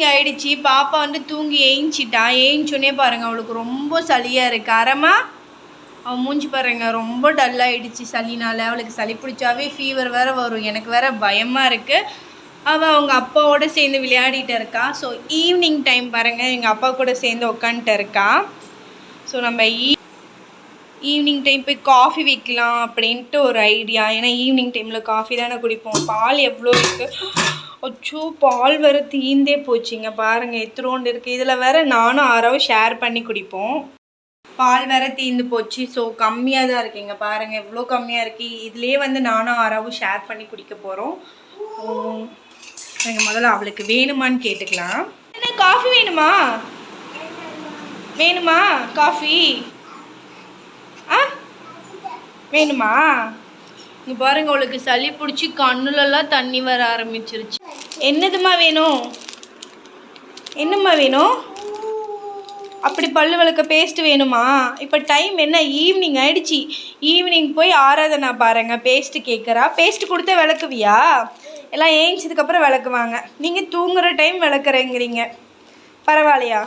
Evening ஆயிடுச்சு. பாப்பா வந்து தூங்கி ஏஞ்சிட்டா. ஏஞ்சோடனே பாருங்க அவளுக்கு ரொம்ப சளியா இருக்கு. அறமா? அவன் மூஞ்சி பாருங்க ரொம்ப டல் ஆயிடுச்சு சளினால. அவளுக்கு சளி பிடிச்சாவே ஃபீவர் வேற வரும். எனக்கு வேற பயமா இருக்கு. அவள் அவங்க அப்பாவோட சேர்ந்து விளையாடிட்டு இருக்கா. ஸோ ஈவினிங் டைம் பாருங்க எங்கள் அப்பா கூட சேர்ந்து உட்காந்துட்டு இருக்கா. ஸோ நம்ம ஈ ஈவினிங் டைம் போய் காஃபி வைக்கலாம் அப்படின்ட்டு ஒரு ஐடியா ஏன்னா ஈவினிங் டைமில் காஃபி தானே குடிப்போம். பால் எவ்வளோ இருக்குது அச்சோ பால் வேற தீந்தே போச்சுங்க. பாருங்க எத்திரோண்டு இருக்குது இதில் வேற நானும் ஆறாவும் ஷேர் பண்ணி குடிப்போம். பால் வேற தீந்து போச்சு. ஸோ கம்மியாக தான் இருக்குங்க. பாருங்க இவ்வளோ கம்மியாக இருக்கு. இதுலேயே வந்து நானும் ஆறாவும் ஷேர் பண்ணி குடிக்க போகிறோம் நீங்கள் முதல்ல அவளுக்கு வேணுமான்னு கேட்டுக்கலாம். என்ன காஃபி வேணுமா? வேணுமா? காஃபி ஆ? வேணுமா? இங்கே பாருங்க அவளுக்கு சளி பிடிச்சி கண்ணுலலாம் தண்ணி வர ஆரம்பிச்சிருச்சு. என்னதுமா வேணும்? என்னம்மா வேணும்? அப்படி பல்லு விளக்க பேஸ்ட் வேணுமா? இப்போ டைம் என்ன? ஈவினிங் ஆயிடுச்சு. ஈவினிங் போய் ஆராதனா பாருங்க. பேஸ்ட் கேட்குறா பேஸ்ட் கொடுத்தா விளக்குவியா? எல்லாம் ஏஞ்சதுக்கப்புறம் விளக்குவாங்க. நீங்கள் தூங்குற டைம் விளக்குறேங்கிறீங்க. பரவாயில்லையா?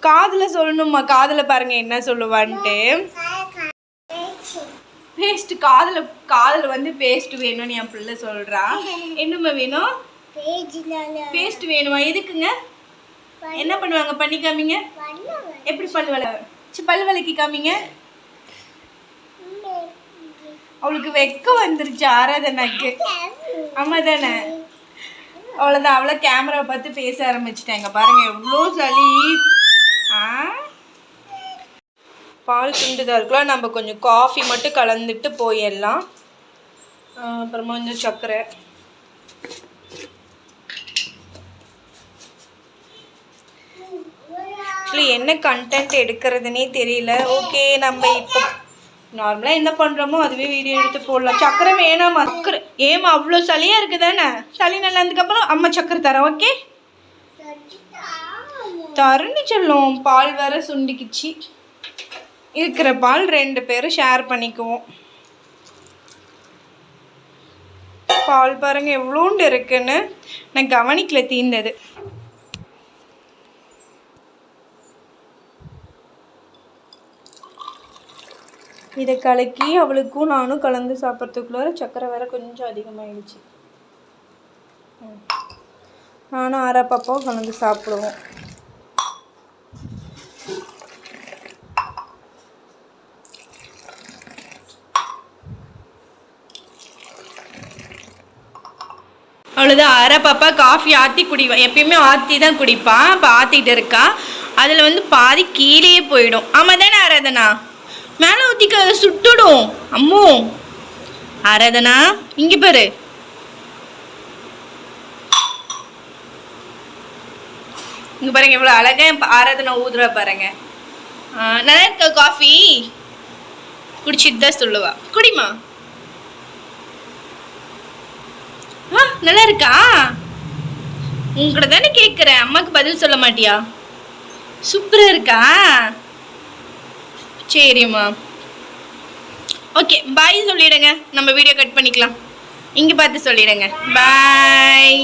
காதில் சொல்லணுமா காதில் பாருங்க என்ன சொல்லுவான்ட்டு. பேஸ்ட் காதில் காதில் வந்து பேஸ்ட் வேணும்னு என் பிள்ளை சொல்கிறா என்னம்மா வேணும்? பேஸ்ட் வேணுமா? எதுக்குங்க? என்ன பண்ணுவாங்க? பண்ணி காமிங்க. எப்படி பல் சி பல் விளக்கி காமிங்க. அவளுக்கு வெக்க வந்துருச்சு ஆராதனாக்கு ஆமா தானே அவ்வளோதான் அவ்வளோ கேமராவை பார்த்து பேச ஆரம்பிச்சிட்டாங்க. பாருங்க எவ்வளோ சளி. ஆ? பால் சுண்டுதா இருக்கலாம் நம்ம கொஞ்சம் காஃபி மட்டும் கலந்துட்டு போயிடலாம். அப்புறமா கொஞ்சம் சர்க்கரை. ஆக்சுவலி என்ன கண்டென்ட் எடுக்கிறதுனே தெரியல. ஓகே நம்ம இப்போ நார்மலாக என்ன பண்ணுறோமோ அதுவே வீடியோ எடுத்து போடலாம். சக்கரை வேணாம் சக்கரை ஏமா அவ்வளோ சளியாக இருக்குது தானே? சளி நல்லதுக்கப்புறம் அம்மா சக்கரை தரேன் ஓகே தரேன்னு சொல்லும். பால் வேற சுண்டிக்குச்சு. இருக்கிற பால் ரெண்டு பேரும் ஷேர் பண்ணிக்குவோம். பால் பாருங்க எவ்வளோண்டு இருக்குன்னு நான் கவனிக்கல தீர்ந்தது இதை கலக்கி அவளுக்கும் நானும் கலந்து சாப்பிட்றதுக்குள்ளார சக்கரை வேற கொஞ்சம் அதிகமாகிடுச்சு நானும் அரை பப்பாவும் கலந்து சாப்பிடுவோம். அவ்வளோதான் அரை பாப்பா காஃபி ஆற்றி குடிவா. எப்பயுமே ஆற்றி தான் குடிப்பான் இப்போ ஆற்றிட்டு இருக்கா. அதில் வந்து பாதி கீழேயே போயிடும். ஆமாம் தானே ஆராதனா? மேலே ஊற்றிக்க அதை சுட்டுடும். அம்மோ. ஆராதனா இங்கே பாரு. இங்கே பாருங்க இவ்வளோ அழகாக என் பா- ஆராதனா பாருங்க நல்லா இருக்க காஃபி குடிச்சிட்டு தான் சொல்லுவா. குடிமா நல்லா இருக்கா உங்கள்கிட்ட தானே கேட்குறேன் அம்மாவுக்கு பதில் சொல்ல மாட்டியா? சூப்பராக இருக்கா? சரிம்மா. ஓகே பாய் சொல்லிடுங்க. நம்ம வீடியோ கட் பண்ணிக்கலாம். இங்கே பார்த்து சொல்லிடுங்க. பாய்